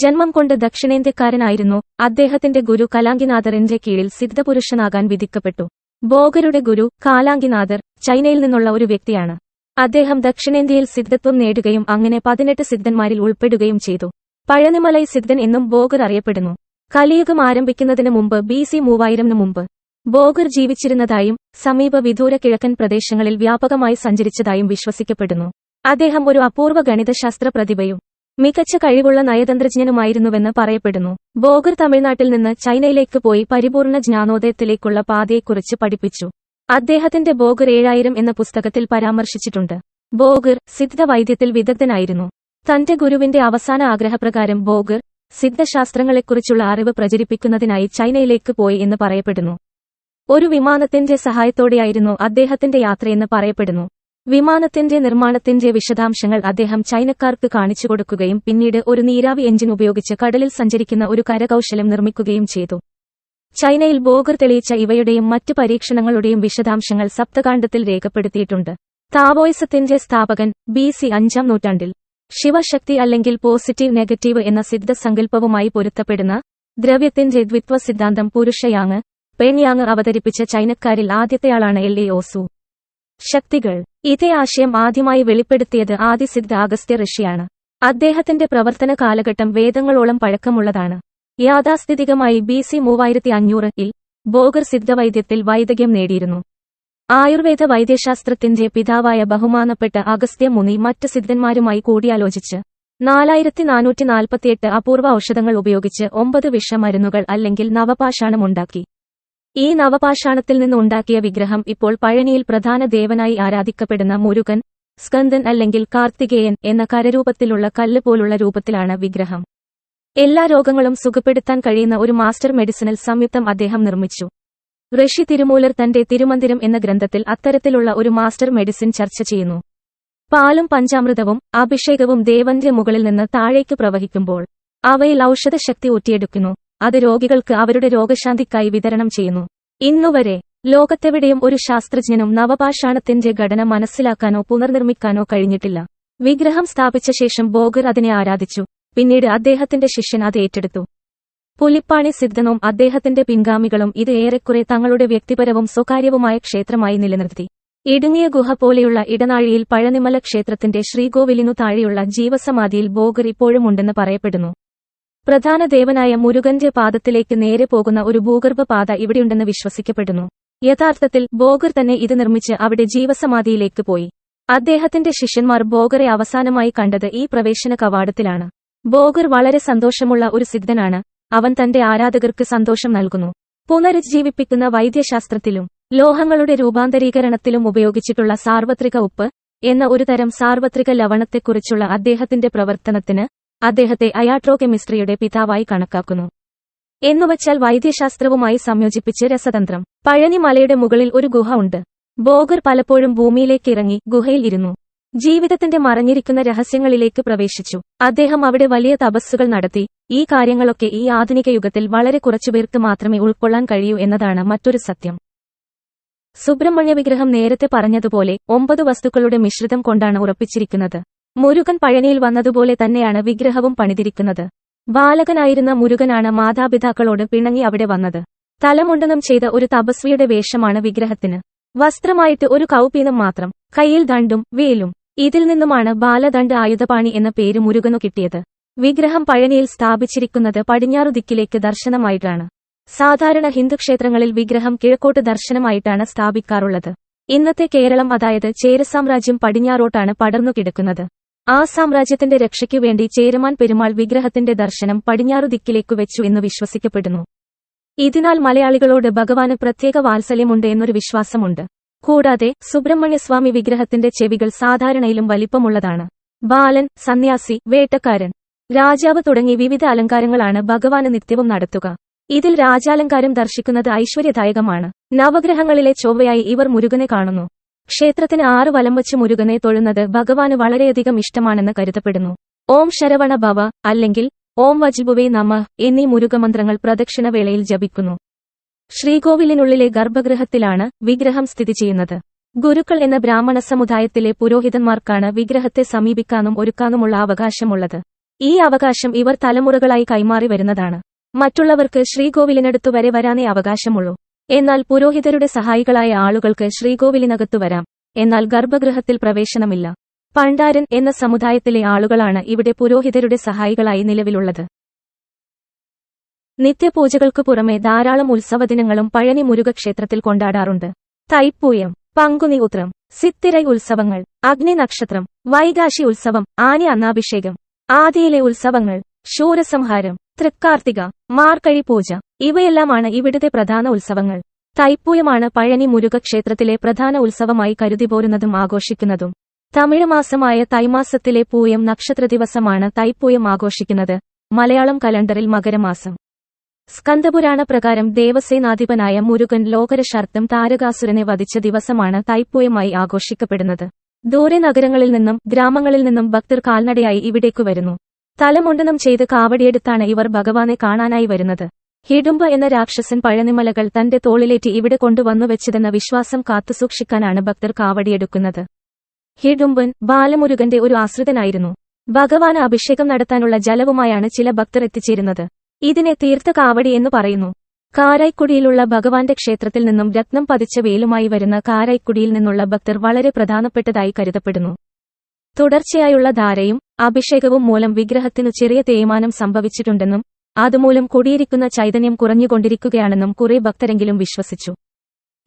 ജന്മം കൊണ്ട് ദക്ഷിണേന്ത്യക്കാരനായിരുന്നു. അദ്ദേഹത്തിന്റെ ഗുരു കലാങ്കിനാഥറിന്റെ കീഴിൽ സിദ്ധപുരുഷനാകാൻ വിധിക്കപ്പെട്ടു. ബോഗരുടെ ഗുരു കാലാങ്കിനാഥർ ചൈനയിൽ നിന്നുള്ള ഒരു വ്യക്തിയാണ്. അദ്ദേഹം ദക്ഷിണേന്ത്യയിൽ സിദ്ധത്വം നേടുകയും അങ്ങനെ പതിനെട്ട് സിദ്ധന്മാരിൽ ഉൾപ്പെടുകയും ചെയ്തു. പഴനിമലൈ സിദ്ധൻ എന്നും ബോഗർ അറിയപ്പെടുന്നു. കലിയുഗം ആരംഭിക്കുന്നതിന് മുമ്പ് ബി സി മൂവായിരമിന് മുമ്പ് ബോഗർ ജീവിച്ചിരുന്നതായും സമീപ വിദൂര കിഴക്കൻ പ്രദേശങ്ങളിൽ വ്യാപകമായി സഞ്ചരിച്ചതായും വിശ്വസിക്കപ്പെടുന്നു. അദ്ദേഹം ഒരു അപൂർവ ഗണിതശാസ്ത്ര പ്രതിഭയും മികച്ച കഴിവുള്ള നയതന്ത്രജ്ഞനുമായിരുന്നുവെന്ന് പറയപ്പെടുന്നു. ബോഗർ തമിഴ്നാട്ടിൽ നിന്ന് ചൈനയിലേക്ക് പോയി പരിപൂർണ ജ്ഞാനോദയത്തിലേക്കുള്ള പാതയെക്കുറിച്ച് പഠിപ്പിച്ചു. അദ്ദേഹത്തിന്റെ ബോഗർ ഏഴായിരം എന്ന പുസ്തകത്തിൽ പരാമർശിച്ചിട്ടുണ്ട്. ബോഗർ സിദ്ധ വൈദ്യത്തിൽ വിദഗ്ധനായിരുന്നു. തന്റെ ഗുരുവിന്റെ അവസാന ആഗ്രഹപ്രകാരം ബോഗർ സിദ്ധശാസ്ത്രങ്ങളെക്കുറിച്ചുള്ള അറിവ് പ്രചരിപ്പിക്കുന്നതിനായി ചൈനയിലേക്ക് പോയി എന്ന് പറയപ്പെടുന്നു. ഒരു വിമാനത്തിന്റെ സഹായത്തോടെയായിരുന്നു അദ്ദേഹത്തിന്റെ യാത്രയെന്ന് പറയപ്പെടുന്നു. വിമാനത്തിന്റെ നിർമ്മാണത്തിന്റെ വിശദാംശങ്ങൾ അദ്ദേഹം ചൈനക്കാർക്ക് കാണിച്ചു കൊടുക്കുകയും പിന്നീട് ഒരു നീരാവി എഞ്ചിൻ ഉപയോഗിച്ച് കടലിൽ സഞ്ചരിക്കുന്ന ഒരു കരകൌശലം നിർമ്മിക്കുകയും ചെയ്തു. ചൈനയിൽ ബോഗർ തെളിയിച്ച ഇവയുടെയും മറ്റ് പരീക്ഷണങ്ങളുടെയും വിശദാംശങ്ങൾ സപ്തകാണ്ഡത്തിൽ രേഖപ്പെടുത്തിയിട്ടുണ്ട്. താവോയിസത്തിന്റെ സ്ഥാപകൻ ബി സി അഞ്ചാം നൂറ്റാണ്ടിൽ. ശിവശക്തി അല്ലെങ്കിൽ പോസിറ്റീവ് നെഗറ്റീവ് എന്ന സിദ്ധസങ്കല്പവുമായി പൊരുത്തപ്പെടുന്ന ദ്രവ്യത്തിന്റെ ദ്വിത്വ സിദ്ധാന്തം പുരുഷയാങ് പെൺയാങ് അവതരിപ്പിച്ച ചൈനക്കാരിൽ ആദ്യത്തെയാളാണ് എൽ എ ഓസു ശക്തികൾ ഇതേ ആശയം ആദ്യമായി വെളിപ്പെടുത്തിയത് ആദിസിദ്ധ അഗസ്ത്യ ഋഷിയാണ്. അദ്ദേഹത്തിന്റെ പ്രവർത്തന കാലഘട്ടം വേദങ്ങളോളം പഴക്കമുള്ളതാണ്. യാഥാസ്ഥിതികമായി ബി സി മൂവായിരത്തി അഞ്ഞൂറിൽ ബോഗർ സിദ്ധവൈദ്യത്തിൽ വൈദഗ്ധ്യം നേടിയിരുന്നു. ആയുർവേദ വൈദ്യശാസ്ത്രത്തിന്റെ പിതാവായ ബഹുമാനപ്പെട്ട അഗസ്ത്യ മുനി മറ്റ് സിദ്ധന്മാരുമായി കൂടിയാലോചിച്ച് നാലായിരത്തി നാനൂറ്റി നാൽപ്പത്തിയെട്ട് അപൂർവ ഔഷധങ്ങൾ ഉപയോഗിച്ച് ഒമ്പത് വിഷമരുന്നുകൾ അല്ലെങ്കിൽ നവപാഷാണമുണ്ടാക്കി. ഈ നവപാഷാണത്തിൽ നിന്ന് ഉണ്ടാക്കിയ വിഗ്രഹം ഇപ്പോൾ പഴനിയിൽ പ്രധാന ദേവനായി ആരാധിക്കപ്പെടുന്ന മുരുകൻ സ്കന്ദൻ അല്ലെങ്കിൽ കാർത്തികേയൻ എന്ന കരരൂപത്തിലുള്ള കല്ല് പോലുള്ള രൂപത്തിലാണ് വിഗ്രഹം. എല്ലാ രോഗങ്ങളും സുഖപ്പെടുത്താൻ കഴിയുന്ന ഒരു മാസ്റ്റർ മെഡിസിനൽ സംയുക്തം അദ്ദേഹം നിർമ്മിച്ചു. ഋഷി തിരുമൂലർ തന്റെ തിരുമന്ദിരം എന്ന ഗ്രന്ഥത്തിൽ അത്തരത്തിലുള്ള ഒരു മാസ്റ്റർ മെഡിസിൻ ചർച്ച ചെയ്യുന്നു. പാലും പഞ്ചാമൃതവും അഭിഷേകവും ദേവന്റെ മുകളിൽ നിന്ന് താഴേക്ക് പ്രവഹിക്കുമ്പോൾ അവയിൽ ഔഷധശക്തി ഊറ്റിയെടുക്കുന്നു. അത് രോഗികൾക്ക് അവരുടെ രോഗശാന്തിക്കായി വിതരണം ചെയ്യുന്നു. ഇന്നുവരെ ലോകത്തെവിടെയും ഒരു ശാസ്ത്രജ്ഞനും നവപാഷാണത്തിന്റെ ഘടന മനസ്സിലാക്കാനോ പുനർനിർമ്മിക്കാനോ കഴിഞ്ഞിട്ടില്ല. വിഗ്രഹം സ്ഥാപിച്ച ശേഷം ബോഗർ അതിനെ ആരാധിച്ചു. പിന്നീട് അദ്ദേഹത്തിന്റെ ശിഷ്യൻ അത് ഏറ്റെടുത്തു. പുലിപ്പാണി സിദ്ധനും അദ്ദേഹത്തിന്റെ പിൻഗാമികളും ഇത് ഏറെക്കുറെ തങ്ങളുടെ വ്യക്തിപരവും സ്വകാര്യവുമായ ക്ഷേത്രമായി നിലനിർത്തി. ഇടുങ്ങിയ ഗുഹ പോലെയുള്ള ഇടനാഴിയിൽ പഴനിമല ക്ഷേത്രത്തിന്റെ ശ്രീകോവിലിനു താഴെയുള്ള ജീവസമാധിയിൽ ബോഗർ ഇപ്പോഴുമുണ്ടെന്ന് പറയപ്പെടുന്നു. പ്രധാന ദേവനായ മുരുകന്റെ പാദത്തിലേക്ക് നേരെ പോകുന്ന ഒരു ഭൂഗർഭ പാത ഇവിടെയുണ്ടെന്ന് വിശ്വസിക്കപ്പെടുന്നു. യഥാർത്ഥത്തിൽ ബോഗർ തന്നെ ഇത് നിർമ്മിച്ച് അവിടെ ജീവസമാധിയിലേക്ക് പോയി. അദ്ദേഹത്തിന്റെ ശിഷ്യന്മാർ ബോഗറെ അവസാനമായി കണ്ടത് ഈ പ്രവേശന കവാടത്തിലാണ്. ബോഗർ വളരെ സന്തോഷമുള്ള ഒരു സിദ്ധനാണ്. അവൻ തന്റെ ആരാധകർക്ക് സന്തോഷം നൽകുന്നു. പുനരുജ്ജീവിപ്പിക്കുന്ന വൈദ്യശാസ്ത്രത്തിലും ലോഹങ്ങളുടെ രൂപാന്തരീകരണത്തിലും ഉപയോഗിച്ചിട്ടുള്ള സാർവത്രിക ഉപ്പ് എന്ന ഒരു തരം സാർവത്രിക ലവണത്തെക്കുറിച്ചുള്ള അദ്ദേഹത്തിന്റെ പ്രവർത്തനത്തിന് അദ്ദേഹത്തെ അയാട്രോകെമിസ്ട്രിയുടെ പിതാവായി കണക്കാക്കുന്നു. എന്നുവച്ചാൽ വൈദ്യശാസ്ത്രവുമായി സംയോജിപ്പിച്ച് രസതന്ത്രം. പഴനി മലയുടെ മുകളിൽ ഒരു ഗുഹ ഉണ്ട്. ബോഗർ പലപ്പോഴും ഭൂമിയിലേക്ക് ഇറങ്ങി ഗുഹയിൽ ഇരുന്നു. ജീവിതത്തിന്റെ മറഞ്ഞിരിക്കുന്ന രഹസ്യങ്ങളിലേക്ക് പ്രവേശിച്ചു. അദ്ദേഹം അവിടെ വലിയ തപസ്സുകൾ നടത്തി. ഈ കാര്യങ്ങളൊക്കെ ഈ ആധുനിക യുഗത്തിൽ വളരെ കുറച്ചുപേർക്ക് മാത്രമേ ഉൾക്കൊള്ളാൻ കഴിയൂ എന്നതാണ് മറ്റൊരു സത്യം. സുബ്രഹ്മണ്യ വിഗ്രഹം നേരത്തെ പറഞ്ഞതുപോലെ ഒമ്പത് വസ്തുക്കളുടെ മിശ്രിതം കൊണ്ടാണ് ഉറപ്പിച്ചിരിക്കുന്നത്. മുരുകൻ പഴനിയിൽ വന്നതുപോലെ തന്നെയാണ് വിഗ്രഹവും പണിതിരിക്കുന്നത്. ബാലകനായിരുന്ന മുരുകനാണ് മാതാപിതാക്കളോട് പിണങ്ങി അവിടെ വന്നത്. തലമുണ്ടനം ചെയ്ത ഒരു തപസ്വിയുടെ വേഷമാണ് വിഗ്രഹത്തിന്. വസ്ത്രമായിട്ട് ഒരു കൗപീനം മാത്രം കയ്യിൽ ദണ്ടും വേലും. ഇതിൽ നിന്നുമാണ് ബാലദണ്ഡ് ആയുധപാണി എന്ന പേര് മുരുകനു കിട്ടിയത്. വിഗ്രഹം പഴനിയിൽ സ്ഥാപിച്ചിരിക്കുന്നത് പടിഞ്ഞാറു ദിക്കിലേക്ക് ദർശനമായിട്ടാണ്. സാധാരണ ഹിന്ദുക്ഷേത്രങ്ങളിൽ വിഗ്രഹം കിഴക്കോട്ട് ദർശനമായിട്ടാണ് സ്ഥാപിക്കാറുള്ളത്. ഇന്നത്തെ കേരളം അതായത് ചേരസാമ്രാജ്യം പടിഞ്ഞാറോട്ടാണ് പടർന്നു കിടക്കുന്നത് ആ സാമ്രാജ്യത്തിന്റെ രക്ഷയ്ക്കു വേണ്ടി ചേരമാൻ പെരുമാൾ വിഗ്രഹത്തിന്റെ ദർശനം പടിഞ്ഞാറു ദിക്കിലേക്കു വെച്ചു എന്ന് വിശ്വസിക്കപ്പെടുന്നു. ഇതിനാൽ മലയാളികളോട് ഭഗവാന് പ്രത്യേക വാത്സല്യമുണ്ട് എന്നൊരു വിശ്വാസമുണ്ട്. കൂടാതെ സുബ്രഹ്മണ്യസ്വാമി വിഗ്രഹത്തിന്റെ ചെവികൾ സാധാരണയിലും വലിപ്പമുള്ളതാണ്. ബാലൻ സന്യാസി വേട്ടക്കാരൻ രാജാവ് തുടങ്ങി വിവിധ അലങ്കാരങ്ങളാണ് ഭഗവാന് നിത്യവും നടത്തുക. ഇതിൽ രാജാലങ്കാരം ദർശിക്കുന്നത് ഐശ്വര്യദായകമാണ്. നവഗ്രഹങ്ങളിലെ ചൊവ്വയായി ഇവർ മുരുകനെ കാണുന്നു. ക്ഷേത്രത്തിന് ആറ് വലം വച്ച് മുരുകനെ തൊഴുന്നത് ഭഗവാന് വളരെയധികം ഇഷ്ടമാണെന്ന് കരുതപ്പെടുന്നു. ഓം ശരവണ ഭവ അല്ലെങ്കിൽ ഓം വജ്ബുവേ നമ എന്നീ മുരുകമന്ത്രങ്ങൾ പ്രദക്ഷിണവേളയിൽ ജപിക്കുന്നു. ശ്രീകോവിലിനുള്ളിലെ ഗർഭഗൃഹത്തിലാണ് വിഗ്രഹം സ്ഥിതി ചെയ്യുന്നത്. ഗുരുക്കൾ എന്ന ബ്രാഹ്മണ സമുദായത്തിലെ പുരോഹിതന്മാർക്കാണ് വിഗ്രഹത്തെ സമീപിക്കാനും ഒരുക്കാനുമുള്ള അവകാശമുള്ളത്. ഈ അവകാശം ഇവർ തലമുറകളായി കൈമാറി വരുന്നതാണ്. മറ്റുള്ളവർക്ക് ശ്രീകോവിലിനടുത്തു വരെ വരാനേ അവകാശമുള്ളൂ. എന്നാൽ പുരോഹിതരുടെ സഹായികളായ ആളുകൾക്ക് ശ്രീകോവിലിനകത്തു വരാം. എന്നാൽ ഗർഭഗൃഹത്തിൽ പ്രവേശനമില്ല. പണ്ടാരൻ എന്ന സമുദായത്തിലെ ആളുകളാണ് ഇവിടെ പുരോഹിതരുടെ സഹായികളായി നിലവിലുള്ളത്. നിത്യപൂജകൾക്കു പുറമെ ധാരാളം ഉത്സവദിനങ്ങളും പഴനി മുരുക ക്ഷേത്രത്തിൽ കൊണ്ടാടാറുണ്ട്. തൈപ്പൂയം പങ്കുനി ഉത്രം സിത്തിരൈ ഉത്സവങ്ങൾ അഗ്നി നക്ഷത്രം വൈകാശി ഉത്സവം ആനി അന്നാഭിഷേകം ആദിയിലെ ഉത്സവങ്ങൾ ശൂരസംഹാരം തൃക്കാർത്തിക മാർക്കഴി പൂജ ഇവയെല്ലാമാണ് ഇവിടുത്തെ പ്രധാന ഉത്സവങ്ങൾ. തൈപ്പൂയമാണ് പഴനി മുരുക ക്ഷേത്രത്തിലെ പ്രധാന ഉത്സവമായി കരുതിപോരുന്നതും ആഘോഷിക്കുന്നതും. തമിഴ് മാസമായ തൈമാസത്തിലെ പൂയം നക്ഷത്ര ദിവസമാണ് തൈപ്പൂയം ആഘോഷിക്കുന്നത്. മലയാളം കലണ്ടറിൽ മകരമാസം. സ്കന്ദപുരാണ പ്രകാരം ദേവസേനാധിപനായ മുരുകൻ ലോകരശാർത്ഥം താരകാസുരനെ വധിച്ച ദിവസമാണ് തൈപ്പൂയമായി ആഘോഷിക്കപ്പെടുന്നത്. ദൂരെ നഗരങ്ങളിൽ നിന്നും ഗ്രാമങ്ങളിൽ നിന്നും ഭക്തർ കാൽനടയായി ഇവിടേക്കു വരുന്നു. തലമുണ്ടനം ചെയ്ത് കാവടിയെടുത്താണ് ഇവർ ഭഗവാനെ കാണാനായി വരുന്നത്. ഹിഡുംബ എന്ന രാക്ഷസൻ പഴനിമലകൾ തന്റെ തോളിലേറ്റി ഇവിടെ കൊണ്ടുവന്നു വെച്ചതെന്ന വിശ്വാസം കാത്തുസൂക്ഷിക്കാനാണ് ഭക്തർ കാവടിയെടുക്കുന്നത്. ഹിഡുംബൻ ബാലമുരുകന്റെ ഒരു ആശ്രിതനായിരുന്നു. ഭഗവാന് അഭിഷേകം നടത്താനുള്ള ജലവുമായാണ് ചില ഭക്തർ എത്തിച്ചേരുന്നത്. ഇതിനെ തീർത്ഥ കാവടി എന്ന് പറയുന്നു. കാരായ്ക്കുടിയിലുള്ള ഭഗവാന്റെ ക്ഷേത്രത്തിൽ നിന്നും രത്നം പതിച്ച വേലുമായി വരുന്ന കാരായ്ക്കുടിയിൽ നിന്നുള്ള ഭക്തർ വളരെ പ്രധാനപ്പെട്ടതായി കരുതപ്പെടുന്നു. തുടർച്ചയായുള്ള ധാരയും അഭിഷേകവും മൂലം വിഗ്രഹത്തിനു ചെറിയ തേയ്മാനം സംഭവിച്ചിട്ടുണ്ടെന്നും അതുമൂലം കൊടിയിരിക്കുന്ന ചൈതന്യം കുറഞ്ഞുകൊണ്ടിരിക്കുകയാണെന്നും കുറെ ഭക്തരെങ്കിലും വിശ്വസിച്ചു.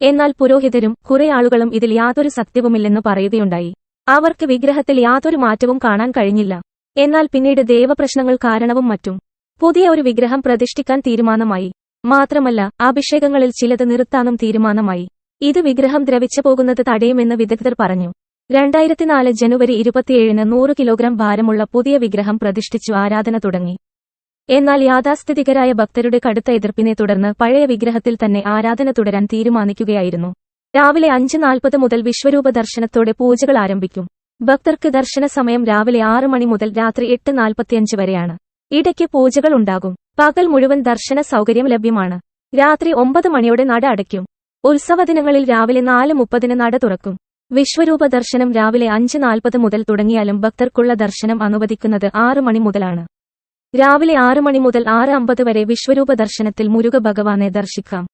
എന്നാൽ പുരോഹിതരും കുറെ ആളുകളും ഇതിൽ യാതൊരു സത്യവുമില്ലെന്ന് പറയുകയുണ്ടായി. അവർക്ക് വിഗ്രഹത്തിൽ യാതൊരു മാറ്റവും കാണാൻ കഴിഞ്ഞില്ല. എന്നാൽ പിന്നീട് ദേവപ്രശ്നങ്ങൾ കാരണവും മറ്റും പുതിയ ഒരു വിഗ്രഹം പ്രതിഷ്ഠിക്കാൻ തീരുമാനമായി. മാത്രമല്ല അഭിഷേകങ്ങളിൽ ചിലത് നിർത്താനും തീരുമാനമായി. ഇത് വിഗ്രഹം ദ്രവിച്ചു പോകുന്നത് തടയുമെന്ന് വിദഗ്ധർ പറഞ്ഞു. രണ്ടായിരത്തിനാല് ജനുവരി ഇരുപത്തിയേഴിന് നൂറ് കിലോഗ്രാം ഭാരമുള്ള പുതിയ വിഗ്രഹം പ്രതിഷ്ഠിച്ചു ആരാധന തുടങ്ങി. എന്നാൽ യാഥാസ്ഥിതികരായ ഭക്തരുടെ കടുത്ത എതിർപ്പിനെ തുടർന്ന് പഴയ വിഗ്രഹത്തിൽ തന്നെ ആരാധന തുടരാൻ തീരുമാനിക്കുകയായിരുന്നു. രാവിലെ അഞ്ച് നാൽപ്പത് മുതൽ വിശ്വരൂപ ദർശനത്തോടെ പൂജകൾ ആരംഭിക്കും. ഭക്തർക്ക് ദർശന സമയം രാവിലെ ആറ് മണി മുതൽ രാത്രി എട്ട് നാൽപ്പത്തിയഞ്ച് വരെയാണ്. ഇടയ്ക്ക് പൂജകൾ ഉണ്ടാകും. പകൽ മുഴുവൻ ദർശന സൗകര്യം ലഭ്യമാണ്. രാത്രി ഒമ്പത് മണിയോടെ നട അടയ്ക്കും. ഉത്സവദിനങ്ങളിൽ രാവിലെ നാല് മുപ്പതിന് നട തുറക്കും. വിശ്വരൂപ ദർശനം രാവിലെ അഞ്ച് നാൽപ്പത് മുതൽ തുടങ്ങിയാലും ഭക്തർക്കുള്ള ദർശനം അനുവദിക്കുന്നത് ആറ് മണി മുതലാണ്. രാവിലെ ആറ് മണി മുതൽ ആറ് അമ്പത് വരെ വിശ്വരൂപ ദർശനത്തിൽ മുരുക ഭഗവാനെ ദർശിക്കാം.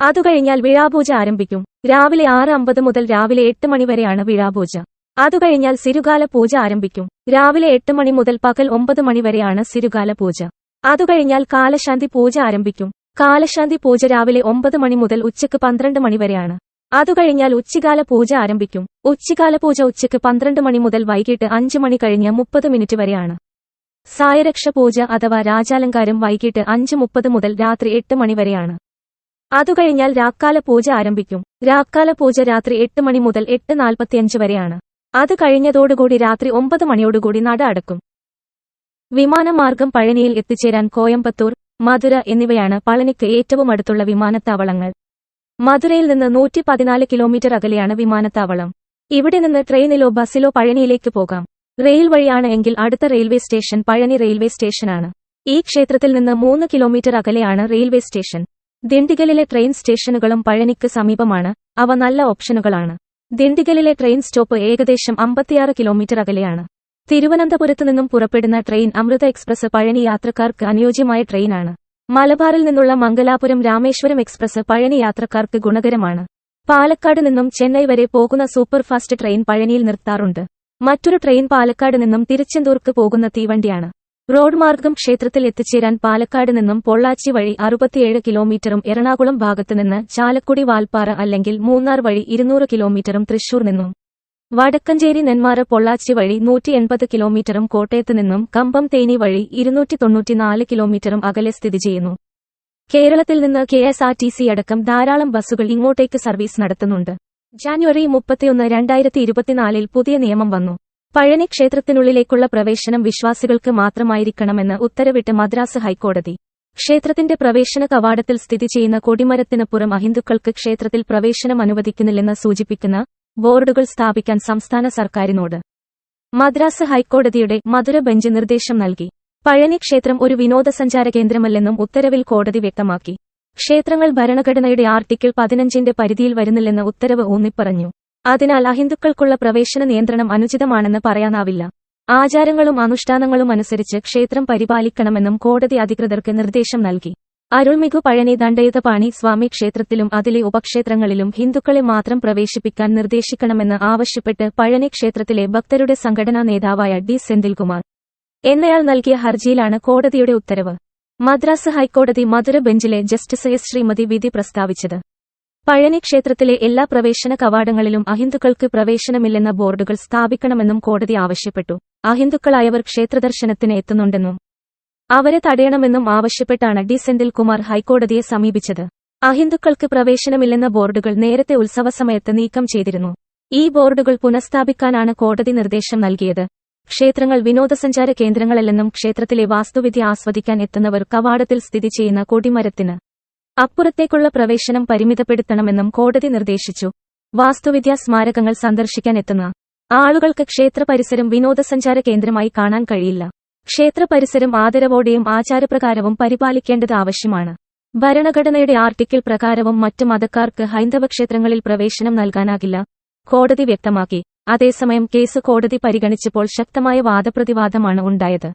അതുകഴിഞ്ഞാൽ വിഴാപൂജ ആരംഭിക്കും. രാവിലെ ആറ് അമ്പത് മുതൽ രാവിലെ എട്ട് മണി വരെയാണ് വിഴാപൂജ. അതുകഴിഞ്ഞാൽ സിരുകാല പൂജ ആരംഭിക്കും. രാവിലെ എട്ട് മണി മുതൽ പകൽ ഒമ്പത് മണി വരെയാണ് സിരുകാല പൂജ. അതുകഴിഞ്ഞാൽ കാലശാന്തി പൂജ ആരംഭിക്കും. കാലശാന്തി പൂജ രാവിലെ ഒമ്പത് മണി മുതൽ ഉച്ചയ്ക്ക് പന്ത്രണ്ട് മണി വരെയാണ്. അതുകഴിഞ്ഞാൽ ഉച്ചകാല പൂജ ആരംഭിക്കും. ഉച്ചകാല പൂജ ഉച്ചയ്ക്ക് പന്ത്രണ്ട് മണി മുതൽ വൈകിട്ട് അഞ്ച് മണി കഴിഞ്ഞ് മുപ്പത് മിനിറ്റ് വരെയാണ്. സായരക്ഷ പൂജ അഥവാ രാജാലങ്കാരം വൈകിട്ട് അഞ്ച് മുപ്പത് മുതൽ രാത്രി എട്ട് മണിവരെയാണ് അതുകഴിഞ്ഞാൽ രാക്കാല പൂജ ആരംഭിക്കും. രാക്കാല പൂജ രാത്രി എട്ട് മണി മുതൽ എട്ട് നാൽപ്പത്തിയഞ്ച് വരെയാണ്. അത് കഴിഞ്ഞതോടുകൂടി രാത്രി ഒമ്പത് മണിയോടുകൂടി നട അടക്കും. വിമാനമാർഗം പഴനിയിൽ എത്തിച്ചേരാൻ കോയമ്പത്തൂർ മധുര എന്നിവയാണ് പളനിക്ക് ഏറ്റവും അടുത്തുള്ള വിമാനത്താവളങ്ങൾ. മധുരയിൽ നിന്ന് നൂറ്റി പതിനാല് കിലോമീറ്റർ അകലെയാണ് വിമാനത്താവളം. ഇവിടെ നിന്ന് ട്രെയിനിലോ ബസ്സിലോ പഴനിയിലേക്ക് പോകാം. റെയിൽ വഴിയാണ് എങ്കിൽ അടുത്ത റെയിൽവേ സ്റ്റേഷൻ പഴനി റെയിൽവേ സ്റ്റേഷനാണ്. ഈ ക്ഷേത്രത്തിൽ നിന്ന് മൂന്ന് കിലോമീറ്റർ അകലെയാണ് റെയിൽവേ സ്റ്റേഷൻ. ദിണ്ടിഗലിലെ ട്രെയിൻ സ്റ്റേഷനുകളും പഴനിക്ക് സമീപമാണ്. അവ നല്ല ഓപ്ഷനുകളാണ്. ദിണ്ടിഗലിലെ ട്രെയിൻ സ്റ്റോപ്പ് ഏകദേശം അമ്പത്തിയാറ് കിലോമീറ്റർ അകലെയാണ്. തിരുവനന്തപുരത്ത് നിന്നും പുറപ്പെടുന്ന ട്രെയിൻ അമൃത എക്സ്പ്രസ് പഴനി യാത്രക്കാർക്ക് അനുയോജ്യമായ ട്രെയിനാണ്. മലബാറിൽ നിന്നുള്ള മംഗലാപുരം രാമേശ്വരം എക്സ്പ്രസ് പഴനി യാത്രക്കാർക്ക് ഗുണകരമാണ്. പാലക്കാട് നിന്നും ചെന്നൈ വരെ പോകുന്ന സൂപ്പർഫാസ്റ്റ് ട്രെയിൻ പഴനിയിൽ നിർത്താറുണ്ട്. മറ്റൊരു ട്രെയിൻ പാലക്കാട് നിന്നും തിരുച്ചെന്തൂർക്ക് പോകുന്ന തീവണ്ടിയാണ്. റോഡ് മാർഗം ക്ഷേത്രത്തിൽ എത്തിച്ചേരാൻ പാലക്കാട് നിന്നും പൊള്ളാച്ചി വഴി അറുപത്തിയേഴ് കിലോമീറ്ററും എറണാകുളം ഭാഗത്തുനിന്ന് ചാലക്കുടി വാൽപ്പാറ അല്ലെങ്കിൽ മൂന്നാർ വഴി ഇരുന്നൂറ് കിലോമീറ്ററും തൃശൂർ നിന്നും. വടക്കഞ്ചേരി നെന്മാറ പൊള്ളാച്ചി വഴി നൂറ്റി എൺപത് കിലോമീറ്ററും കോട്ടയത്ത് നിന്നും കമ്പം തേനി വഴി ഇരുന്നൂറ്റി തൊണ്ണൂറ്റിനാല് കിലോമീറ്ററും അകലെ സ്ഥിതി ചെയ്യുന്നു. കേരളത്തിൽ നിന്ന് കെ അടക്കം ധാരാളം ബസ്സുകൾ ഇങ്ങോട്ടേക്ക് സർവീസ് നടത്തുന്നുണ്ട്. ജാനുവരി മുപ്പത്തിയൊന്ന് രണ്ടായിരത്തി ഇരുപത്തിനാലിൽ പുതിയ നിയമം വന്നു. പഴനി ക്ഷേത്രത്തിനുള്ളിലേക്കുള്ള പ്രവേശനം വിശ്വാസികൾക്ക് മാത്രമായിരിക്കണമെന്ന് ഉത്തരവിട്ട് മദ്രാസ് ഹൈക്കോടതി. ക്ഷേത്രത്തിന്റെ പ്രവേശന കവാടത്തിൽ സ്ഥിതി ചെയ്യുന്ന കൊടിമരത്തിനപ്പുറം അഹിന്ദുക്കൾക്ക് ക്ഷേത്രത്തിൽ പ്രവേശനം അനുവദിക്കുന്നില്ലെന്ന് സൂചിപ്പിക്കുന്ന ബോർഡുകൾ സ്ഥാപിക്കാൻ സംസ്ഥാന സർക്കാരിനോട് മദ്രാസ് ഹൈക്കോടതിയുടെ മധുര ബെഞ്ച് നിർദ്ദേശം നൽകി. പഴനി ക്ഷേത്രം ഒരു വിനോദസഞ്ചാര കേന്ദ്രമല്ലെന്നും ഉത്തരവിൽ കോടതി വ്യക്തമാക്കി. ക്ഷേത്രങ്ങൾ ഭരണഘടനയുടെ ആർട്ടിക്കിൾ പതിനഞ്ചിന്റെ പരിധിയിൽ വരുന്നില്ലെന്ന് ഉത്തരവ് ഊന്നിപ്പറഞ്ഞു. അതിനാൽ അഹിന്ദുക്കൾക്കുള്ള പ്രവേശന നിയന്ത്രണം അനുചിതമാണെന്ന് പറയാനാവില്ല. ആചാരങ്ങളും അനുഷ്ഠാനങ്ങളും അനുസരിച്ച് ക്ഷേത്രം പരിപാലിക്കണമെന്നും കോടതി അധികൃതർക്ക് നിർദ്ദേശം നൽകി. അരുൾമികു പഴനി ദണ്ഡയുതപാണി സ്വാമി ക്ഷേത്രത്തിലും അതിലെ ഉപക്ഷേത്രങ്ങളിലും ഹിന്ദുക്കളെ മാത്രം പ്രവേശിപ്പിക്കാൻ നിർദ്ദേശിക്കണമെന്ന് ആവശ്യപ്പെട്ട് പഴനി ക്ഷേത്രത്തിലെ ഭക്തരുടെ സംഘടനാ നേതാവായ ഡി സെന്തിൽകുമാർ. എന്നയാൾ നൽകിയ ഹർജിയിലാണ് കോടതിയുടെ ഉത്തരവ്. മദ്രാസ് ഹൈക്കോടതി മധുര ബെഞ്ചിലെ ജസ്റ്റിസ് എസ് ശ്രീമതി വിധി പ്രസ്താവിച്ചത്. പഴനി ക്ഷേത്രത്തിലെ എല്ലാ പ്രവേശന കവാടങ്ങളിലും അഹിന്ദുക്കൾക്ക് പ്രവേശനമില്ലെന്ന ബോർഡുകൾ സ്ഥാപിക്കണമെന്നും കോടതി ആവശ്യപ്പെട്ടു. അഹിന്ദുക്കളായവർ ക്ഷേത്രദർശനത്തിന് എത്തുന്നുണ്ടെന്നും അവരെ തടയണമെന്നും ആവശ്യപ്പെട്ടാണ് ഡി സെന്തിൽകുമാർ ഹൈക്കോടതിയെ സമീപിച്ചത്. അഹിന്ദുക്കൾക്ക് പ്രവേശനമില്ലെന്ന ബോർഡുകൾ നേരത്തെ ഉത്സവസമയത്ത് നീക്കം ചെയ്തിരുന്നു. ഈ ബോർഡുകൾ പുനഃസ്ഥാപിക്കാനാണ് കോടതി നിർദ്ദേശം നൽകിയത്. ക്ഷേത്രങ്ങൾ വിനോദസഞ്ചാര കേന്ദ്രങ്ങളല്ലെന്നും ക്ഷേത്രത്തിലെ വാസ്തുവിദ്യ ആസ്വദിക്കാൻ എത്തുന്നവർ കവാടത്തിൽ സ്ഥിതി ചെയ്യുന്ന കൊടിമരത്തിന് അപ്പുറത്തേക്കുള്ള പ്രവേശനം പരിമിതപ്പെടുത്തണമെന്നും കോടതി നിർദ്ദേശിച്ചു. വാസ്തുവിദ്യാ സ്മാരകങ്ങൾ സന്ദർശിക്കാൻ എത്തുന്ന ആളുകൾക്ക് ക്ഷേത്ര പരിസരം വിനോദസഞ്ചാര കേന്ദ്രമായി കാണാൻ കഴിയില്ല. ക്ഷേത്ര പരിസരം ആദരവോടെയും ആചാരപ്രകാരവും പരിപാലിക്കേണ്ടത് ആവശ്യമാണ്. ഭരണഘടനയുടെ ആർട്ടിക്കിൾ പ്രകാരവും മറ്റ് മതക്കാർക്ക് ഹൈന്ദവ ക്ഷേത്രങ്ങളിൽ പ്രവേശനം നൽകാനാകില്ല കോടതി വ്യക്തമാക്കി. അതേസമയം കേസ് കോടതി പരിഗണിച്ചപ്പോൾ ശക്തമായ വാദപ്രതിവാദമാണ് ഉണ്ടായത്.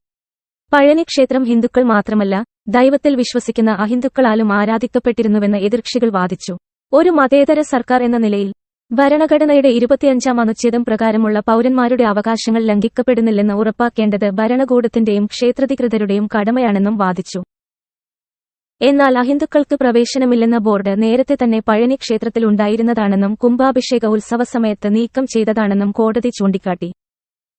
പഴനി ക്ഷേത്രം ഹിന്ദുക്കൾ മാത്രമല്ല ദൈവത്തിൽ വിശ്വസിക്കുന്ന അഹിന്ദുക്കളാലും ആരാധിക്കപ്പെട്ടിരുന്നുവെന്ന് എതിർക്ഷികൾ വാദിച്ചു. ഒരു മതേതര സർക്കാർ എന്ന നിലയിൽ ഭരണഘടനയുടെ ഇരുപത്തിയഞ്ചാം അനുച്ഛേദം പ്രകാരമുള്ള പൌരന്മാരുടെ അവകാശങ്ങൾ ലംഘിക്കപ്പെടുന്നില്ലെന്ന് ഉറപ്പാക്കേണ്ടത് ഭരണകൂടത്തിന്റെയും ക്ഷേത്രധികൃതരുടെയും കടമയാണെന്നും വാദിച്ചു. എന്നാൽ അഹിന്ദുക്കൾക്ക് പ്രവേശനമില്ലെന്ന ബോർഡ് നേരത്തെ തന്നെ പഴനി ക്ഷേത്രത്തിൽ ഉണ്ടായിരുന്നതാണെന്നും കുംഭാഭിഷേക ഉത്സവ സമയത്ത് നീക്കം ചെയ്തതാണെന്നും കോടതി ചൂണ്ടിക്കാട്ടി.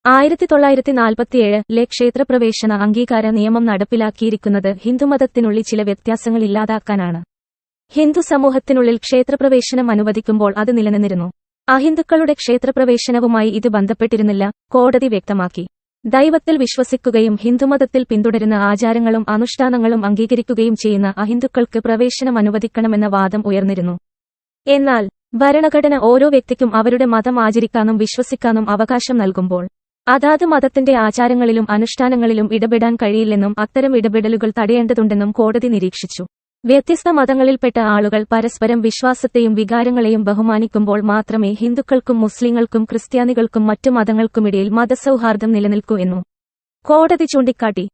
ആയിരത്തി തൊള്ളായിരത്തി നാൽപ്പത്തിയേഴിലെ ക്ഷേത്രപ്രവേശന അംഗീകാര നിയമം നടപ്പിലാക്കിയിരിക്കുന്നത് ഹിന്ദുമതത്തിനുള്ളിൽ ചില വ്യത്യാസങ്ങൾ ഇല്ലാതാക്കാനാണ്. ഹിന്ദു സമൂഹത്തിനുള്ളിൽ ക്ഷേത്രപ്രവേശനം അനുവദിക്കുമ്പോൾ അത് നിലനിന്നിരുന്നു. അഹിന്ദുക്കളുടെ ക്ഷേത്രപ്രവേശനവുമായി ഇത് ബന്ധപ്പെട്ടിരുന്നില്ല കോടതി വ്യക്തമാക്കി. ദൈവത്തിൽ വിശ്വസിക്കുകയും ഹിന്ദുമതത്തിൽ പിന്തുടരുന്ന ആചാരങ്ങളും അനുഷ്ഠാനങ്ങളും അംഗീകരിക്കുകയും ചെയ്യുന്ന അഹിന്ദുക്കൾക്ക് പ്രവേശനം അനുവദിക്കണമെന്ന വാദം ഉയർന്നിരുന്നു. എന്നാൽ ഭരണഘടന ഓരോ വ്യക്തിക്കും അവരുടെ മതം ആചരിക്കാനും വിശ്വസിക്കാനും അവകാശം നൽകുമ്പോൾ അതാത് മതത്തിന്റെ ആചാരങ്ങളിലും അനുഷ്ഠാനങ്ങളിലും ഇടപെടാൻ കഴിയില്ലെന്നും അത്തരം ഇടപെടലുകൾ തടയേണ്ടതുണ്ടെന്നും കോടതി നിരീക്ഷിച്ചു. വ്യത്യസ്ത മതങ്ങളിൽപ്പെട്ട ആളുകൾ പരസ്പരം വിശ്വാസത്തെയും വികാരങ്ങളെയും ബഹുമാനിക്കുമ്പോൾ മാത്രമേ ഹിന്ദുക്കൾക്കും മുസ്ലിങ്ങൾക്കും ക്രിസ്ത്യാനികൾക്കും മറ്റു മതങ്ങൾക്കുമിടയിൽ മതസൗഹാർദ്ദം നിലനിൽക്കൂ എന്നും കോടതി ചൂണ്ടിക്കാട്ടി.